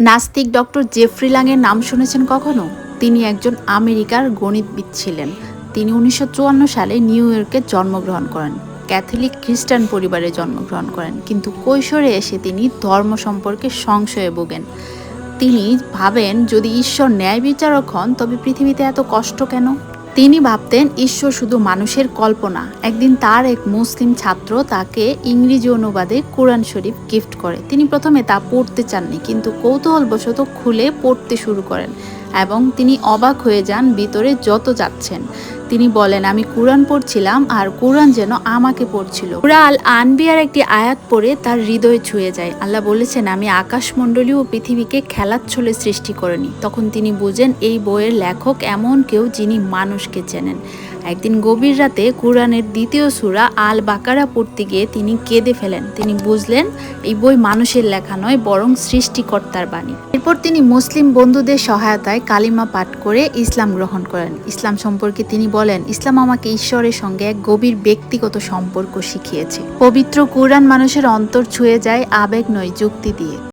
নাস্তিক doctor Jeffrey লাংয়ের নাম শুনেছেন কখনো? তিনি একজন আমেরিকার গণিতবিদ ছিলেন। তিনি উনিশশো চুয়ান্ন সালে নিউ ইয়র্কে জন্মগ্রহণ করেন। ক্যাথলিক খ্রিস্টান পরিবারে জন্মগ্রহণ করেন। কিন্তু কৈশোরে এসে তিনি ধর্ম সম্পর্কে সংশয়ে ভোগেন। তিনি ভাবেন, যদি ঈশ্বর ন্যায় বিচারক হন, তবে পৃথিবীতে এত কষ্ট কেন? তিনি ভাবতেন, ঈশ্বর শুধু মানুষের কল্পনা। একদিন তার এক মুসলিম ছাত্র তাকে ইংরেজি অনুবাদে কোরআন শরীফ গিফট করে। তিনি প্রথমে তা পড়তে চাননি, কিন্তু কৌতূহলবশত খুলে পড়তে শুরু করেন এবং তিনি অবাক হয়ে যান ভিতরে যত যাচ্ছেন। তিনি বলেন, আমি কোরআন পড়ছিলাম আর কোরআন যেন আমাকে পড়ছিল। পুরা আল আনবিয়ার একটি আয়াত পড়ে তার হৃদয় ছুঁয়ে যায়। আল্লাহ বলেছেন, আমি আকাশমণ্ডলী ও পৃথিবীকে খেলাচ্ছলে সৃষ্টি করেনি। তখন তিনি বুঝেন, এই বইয়ের লেখক এমন কেউ যিনি মানুষকে চেনেন। একদিন গভীর রাতে কোরআনের দ্বিতীয় সূরা আল বাকারা পড়তে গিয়ে তিনি কেঁদে ফেলেন। তিনি বুঝলেন, এই বই মানুষের লেখা নয়, বরং সৃষ্টিকর্তার বাণী। এরপর তিনি মুসলিম বন্ধুদের সহায়তায় কালিমা পাঠ করে ইসলাম গ্রহণ করেন। ইসলাম সম্পর্কে তিনি বলেন, ইসলাম আমাকে ঈশ্বরের সঙ্গে এক গভীর ব্যক্তিগত সম্পর্ক শিখিয়েছে। পবিত্র কোরআন মানুষের অন্তর ছুঁয়ে যায় আবেগ নয়, যুক্তি দিয়ে।